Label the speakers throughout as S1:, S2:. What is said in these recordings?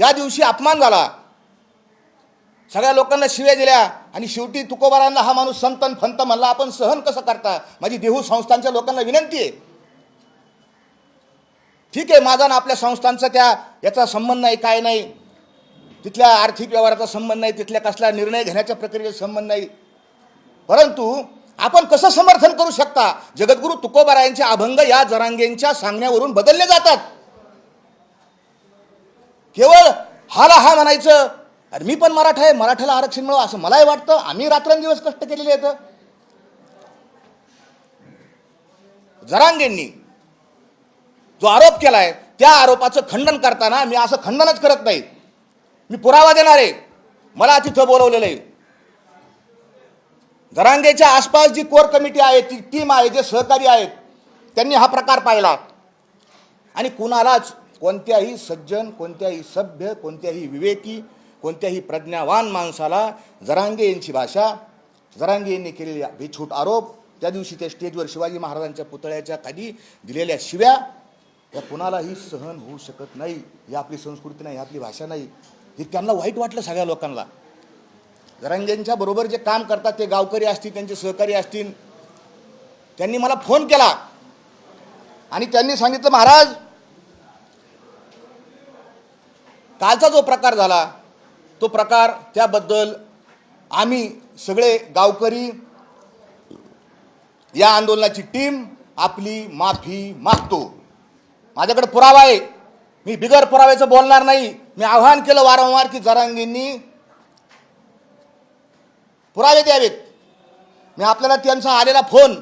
S1: ज्या दिवशी अपमान झाला सगळ्या लोकांना शिव्या दिल्या आणि शेवटी तुकोबारांना हा माणूस संतन फंत म्हणला आपण सहन कसं करता? माझी देहू संस्थांच्या लोकांना विनंती आहे. ठीक आहे माझा ना आपल्या संस्थांचा त्या याचा संबंध नाही काय नाही. तिथल्या आर्थिक व्यवहाराचा संबंध नाही तिथल्या कसला निर्णय घेण्याच्या प्रक्रियेचा संबंध नाही. परंतु आपण कसं समर्थन करू शकता? जगद्गुरू तुकोबारायांचे अभंग या जरांगेंच्या सांगण्यावरून बदलले जातात. केवळ हाला हा म्हणायचं. अरे मी पण मराठा आहे मराठ्याला आरक्षण मिळव असं मलाही वाटतं. आम्ही रात्रंदिवस कष्ट केलेले आहेत. जरांगेंनी जो आरोप केलाय त्या आरोपाचं खंडन करताना मी असं खंडनच करत नाही. मी पुरावा देणार आहे. मला तिथं बोलवलेलं आहे. जरांगेच्या आसपास जी कोर कमिटी आहे ती टीम आहे जे सहकारी आहेत त्यांनी हा प्रकार पाहिला. आणि कुणालाच कोणत्याही सज्जन कोणत्याही सभ्य कोणत्याही विवेकी कोणत्याही प्रज्ञावान माणसाला जरांगे यांची भाषा जरांगे यांनी केलेले बेछूट आरोप त्या दिवशी त्या स्टेजवर शिवाजी महाराजांच्या पुतळ्याच्या खाली दिलेल्या शिव्या या कुणालाही सहन होऊ शकत नाही. ही आपली संस्कृती नाही ही आपली भाषा नाही. हे त्यांना वाईट वाटलं सगळ्या लोकांना. जरांगेंच्या बरोबर जे काम करतात ते गावकरी असतील त्यांचे सहकारी असतील. त्यांनी मला फोन केला. आणि त्यांनी सांगितलं महाराज कालचा जो प्रकार झाला तो प्रकार त्याबद्दल आम्ही सगळे गावकरी या आंदोलनाची टीम आपली माफी मागतो. माझ्याकडे पुरावा आहे. मी बिगर पुराव्याचं बोलणार नाही. मी आव्हान केलं वारंवार की जरांगींनी पुरावे द्यावेत. मी आपल्याला त्यांचा आलेला फोन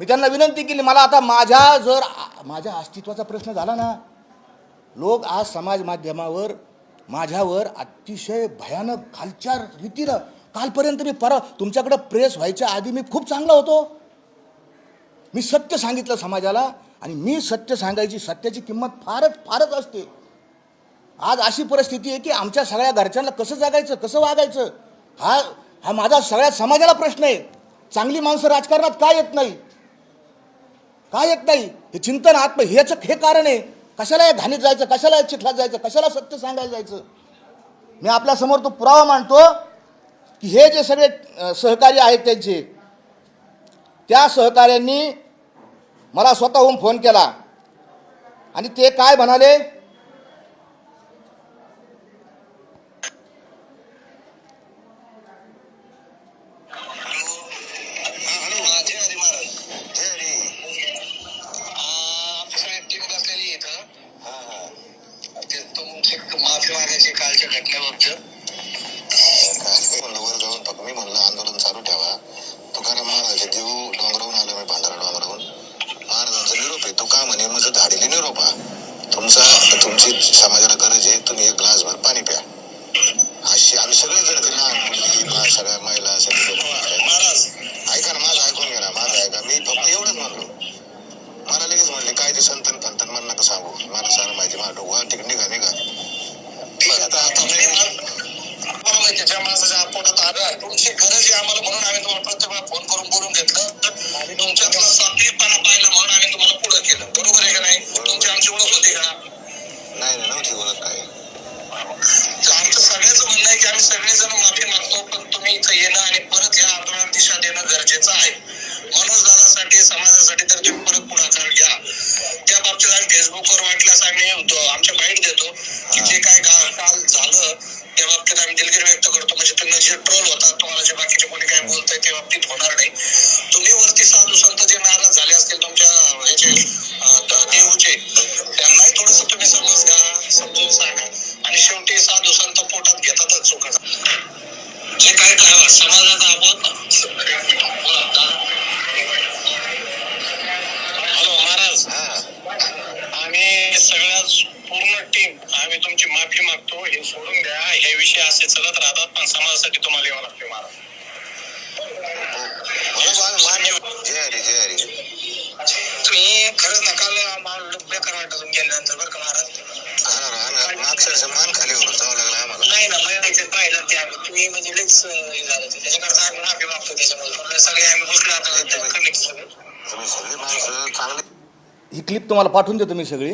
S1: मी त्यांना विनंती केली मला आता माझ्या जर माझ्या अस्तित्वाचा प्रश्न झाला ना लोक आज समाज माध्यमावर माझ्यावर अतिशय भयानक खालच्या रीतीनं कालपर्यंत मी परत तुमच्याकडं प्रेस व्हायच्या आधी मी खूप चांगला होतो. मी सत्य सांगितलं समाजाला आणि मी सत्य सांगायची सत्याची किंमत फारच फारच असते. आज अशी परिस्थिती आहे की आमच्या सगळ्या घरच्यांना कसं जगायचं कसं वागायचं हा हा माझा सगळ्या समाजाला प्रश्न आहे. चांगली माणसं राजकारणात का येत नाही? का येत नाही? हे चिंतन आत्म हेच हे कारण आहे. कशाला या घाणीत जायचं? कशाला या चिखलात जायचं? कशाला सत्य सांगायला जायचं? मी आपल्यासमोर तो पुरावा मांडतो की हे जे सगळे सहकारी आहेत त्यांचे त्या सहकाऱ्यांनी मला स्वतःहून फोन केला. आणि ते काय म्हणाले?
S2: माफी मागायची कालच्या घटनेबाबत म्हणलं वर जाऊन टाकू. मी म्हणलं आंदोलन चालू ठेवा. तुकाराम महाराज देऊ डोंगरावून आलो मी भांडारा डोंगरावून. महाराजांचा निरोप आहे. तो का म्हणे माझं धाडीले निरोप हा. तुमचा तुमची समाजाला गरज आहे. तुम्ही एक ग्लासभर पाणी प्या. अशी आम्ही सगळे जण ते लहान सगळ्या महिला सगळे लोक. महाराज. ऐका ना माझं ऐकून घ्या ना माझं ऐका. मी फक्त एवढंच म्हणलो. मला लगेच म्हणले काय ते संतन फंतन मला नका सांगू. मला सांग माहिती माझं डोकं तिकडे निघा निघा. पोटात आलं तुमची गरज आहे आम्हाला म्हणून आम्ही तुम्हाला प्रत्येक वेळा फोन करून बोलून घेतलं. तुमच्यातला सात्विकपणा पाहिलं म्हणून आम्ही तुम्हाला पुढे केलं. बरोबर आहे का नाही? तुमची आमची ओळख होती का? नाही नाही नव्हती ओळख काय आमचं सगळ्याच म्हणणं आहे की आम्ही सगळेजण माफी मागतो पण तुम्ही इथं येणं आणि परत या आंदोलनात दिशा देणं गरजेचं आहे. मनोज दादासाठी हे सोडून द्या. हे विषय असे चलत राहतात पण समाजासाठी तुम्हाला यावं लागते महाराज जय हरी जय हरी. तुम्ही खरंच नकाल मला बेकार वाटत तुम्ही गेल्यानंतर बरं का महाराज? अक्षरशः मान खाली करून जावं लागलं आम्हाला. नाही ना मला पाहिलं त्या तुम्ही म्हणजे लईच हे झालं त्याच्याकरता आम्ही माफी मागतो त्याच्यामुळे. सगळे आम्ही बसलो आता कमी तुम्ही सगळी माणसं चांगली
S1: ही क्लिप तुम्हाला पाठवून देतो मी सगळी.